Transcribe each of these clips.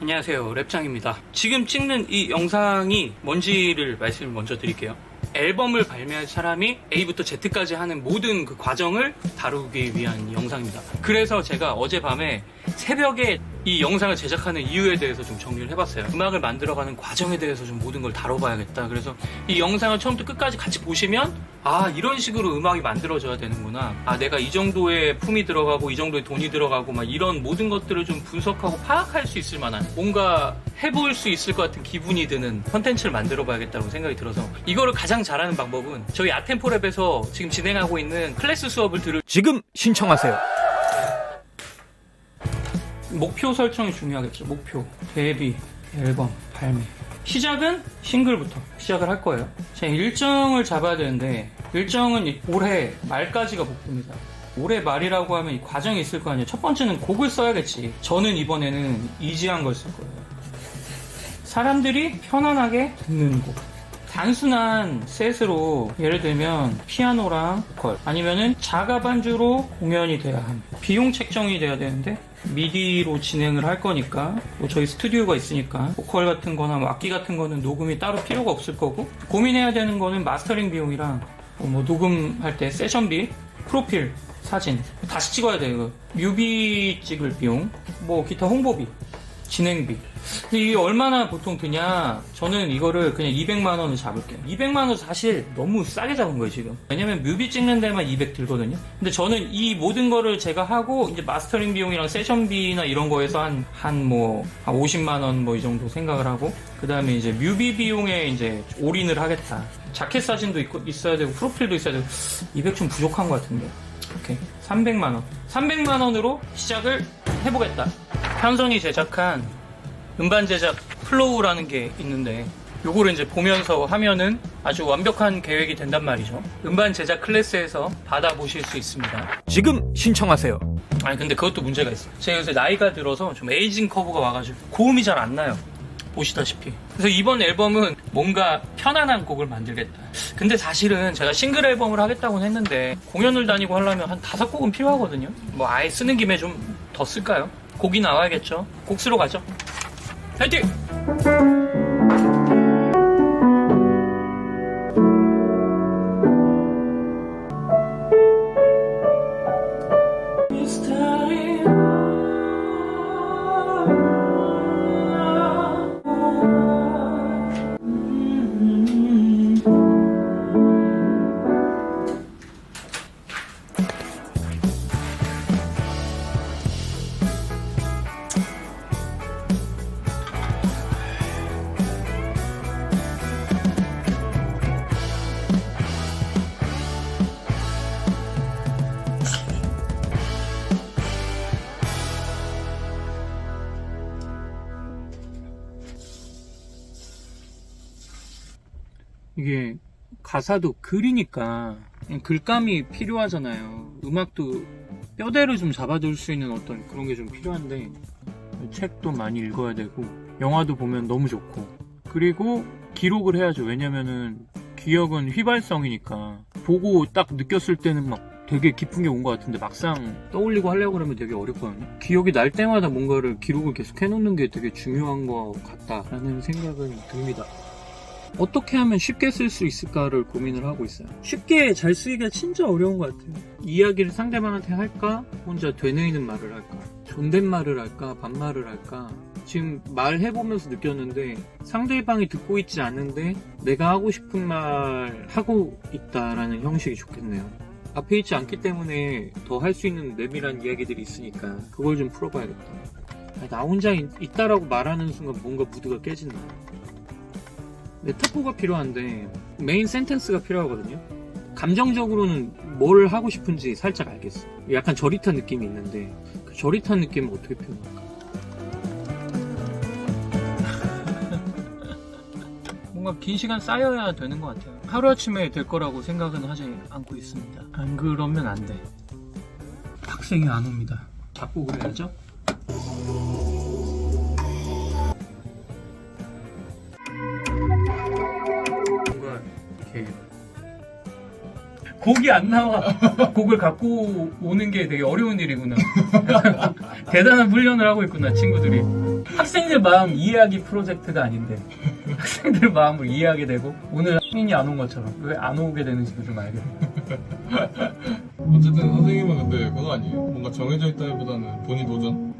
안녕하세요. 랩장입니다. 지금 찍는 이 영상이 뭔지를 말씀을 먼저 드릴게요. 앨범을 발매할 사람이 A부터 Z까지 하는 모든 그 과정을 다루기 위한 영상입니다. 그래서 제가 어젯밤에 새벽에 이 영상을 제작하는 이유에 대해서 좀 정리를 해봤어요. 음악을 만들어가는 과정에 대해서 좀 모든 걸 다뤄봐야겠다. 그래서 이 영상을 처음부터 끝까지 같이 보시면 아 이런 식으로 음악이 만들어져야 되는구나 아 내가 이 정도의 품이 들어가고 이 정도의 돈이 들어가고 막 이런 모든 것들을 좀 분석하고 파악할 수 있을 만한 뭔가 해볼 수 있을 것 같은 기분이 드는 컨텐츠를 만들어 봐야겠다고 생각이 들어서 이거를 가장 잘하는 방법은 저희 아템포랩에서 지금 진행하고 있는 클래스 수업을 들을 지금 신청하세요. 목표 설정이 중요하겠죠. 목표, 데뷔, 앨범, 발매. 시작은 싱글부터 시작을 할 거예요. 제가 일정을 잡아야 되는데 일정은 이 올해 말까지가 목표입니다. 올해 말이라고 하면 이 과정이 있을 거 아니에요. 첫 번째는 곡을 써야겠지. 저는 이번에는 이지한 걸 쓸 거예요. 사람들이 편안하게 듣는 곡. 단순한 셋으로 예를 들면 피아노랑 보컬 아니면은 자가 반주로 공연이 돼야 함 비용 책정이 돼야 되는데 미디로 진행을 할 거니까 뭐 저희 스튜디오가 있으니까 보컬 같은 거나 뭐 악기 같은 거는 녹음이 따로 필요가 없을 거고 고민해야 되는 거는 마스터링 비용이랑 뭐 녹음할 때 세션비 프로필 사진 다시 찍어야 돼요 뮤비 찍을 비용 뭐 기타 홍보비 진행비. 근데 이게 얼마나 보통 드냐? 저는 이거를 그냥 200만 원을 잡을게요. 200만 원 사실 너무 싸게 잡은 거예요, 지금. 왜냐면 뮤비 찍는 데만 200 들거든요. 근데 저는 이 모든 거를 제가 하고 이제 마스터링 비용이랑 세션비나 이런 거에서 한, 한 뭐, 한 50만 원 뭐 이 정도 생각을 하고, 그 다음에 이제 뮤비 비용에 이제 올인을 하겠다. 자켓 사진도 있고, 있어야 되고, 프로필도 있어야 되고, 200 좀 부족한 것 같은데. 오케이. 300만 원. 300만 원으로 시작을 해보겠다. 현성이 제작한 음반 제작 플로우라는 게 있는데 요거를 이제 보면서 하면은 아주 완벽한 계획이 된단 말이죠. 음반 제작 클래스에서 받아보실 수 있습니다. 지금 신청하세요. 아니 근데 그것도 문제가 있어요. 제가 요새 나이가 들어서 좀 에이징 커브가 와가지고 고음이 잘 안 나요. 보시다시피. 그래서 이번 앨범은 뭔가 편안한 곡을 만들겠다. 근데 사실은 제가 싱글 앨범을 하겠다고는 했는데 공연을 다니고 하려면 한 다섯 곡은 필요하거든요. 뭐 아예 쓰는 김에 좀 더 쓸까요? 곡이 나와야겠죠. 곡 쓰러 가죠. 화이팅! 이게 가사도 글이니까 글감이 필요하잖아요. 음악도 뼈대를 좀 잡아줄 수 있는 어떤 그런 게 좀 필요한데 책도 많이 읽어야 되고 영화도 보면 너무 좋고 그리고 기록을 해야죠. 왜냐면은 기억은 휘발성이니까 보고 딱 느꼈을 때는 막 되게 깊은 게 온 것 같은데 막상 떠올리고 하려고 그러면 되게 어렵거든요. 기억이 날 때마다 뭔가를 기록을 계속 해놓는 게 되게 중요한 것 같다라는 생각은 듭니다. 어떻게 하면 쉽게 쓸 수 있을까를 고민을 하고 있어요. 쉽게 잘 쓰기가 진짜 어려운 것 같아요. 이야기를 상대방한테 할까? 혼자 되뇌이는 말을 할까? 존댓말을 할까? 반말을 할까? 지금 말해보면서 느꼈는데 상대방이 듣고 있지 않는데 내가 하고 싶은 말 하고 있다라는 형식이 좋겠네요. 앞에 있지 않기 때문에 더 할 수 있는 내밀한 이야기들이 있으니까 그걸 좀 풀어봐야겠다. 아, 나 혼자 있, 있다라고 말하는 순간 뭔가 무드가 깨진다. 메타포가 필요한데 메인 센텐스가 필요하거든요. 감정적으로는 뭘 하고 싶은지 살짝 알겠어. 약간 저릿한 느낌이 있는데 그 저릿한 느낌을 어떻게 표현할까? 뭔가 긴 시간 쌓여야 되는 것 같아요. 하루아침에 될 거라고 생각은 하지 않고 있습니다. 안 그러면 안 돼. 학생이 안 옵니다. 자꾸 그래야죠. 이렇게 곡이 안 나와 곡을 갖고 오는 게 되게 어려운 일이구나 대단한 훈련을 하고 있구나 친구들이 학생들 마음 이해하기 프로젝트가 아닌데 학생들 마음을 이해하게 되고 오늘 학민이 안 온 것처럼 왜 안 오게 되는지도 좀 알게 돼. 어쨌든 선생님은 근데 그거 아니에요? 뭔가 정해져 있다기보다는 본인 도전?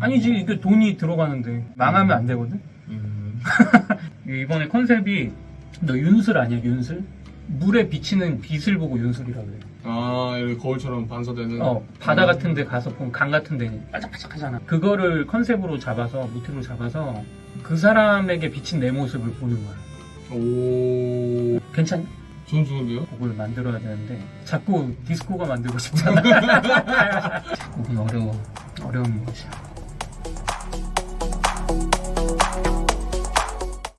아니지 이게 돈이 들어가는데 망하면 안 되거든. 음. 이번에 컨셉이 너 윤슬 아니야 윤슬? 물에 비치는 빛을 보고 윤슬이라 그래. 아, 이렇게 거울처럼 반사되는. 어 바다 같은 데 가서 보면 강 같은 데 반짝반짝하잖아. 그거를 컨셉으로 잡아서 모티브로 잡아서 그 사람에게 비친 내 모습을 보는 거야. 오. 괜찮니? 좋은 좋은데요? 곡을 만들어야 되는데 자꾸 디스코가 만들고 싶잖아. 곡은 어려워. 어려운 것이야.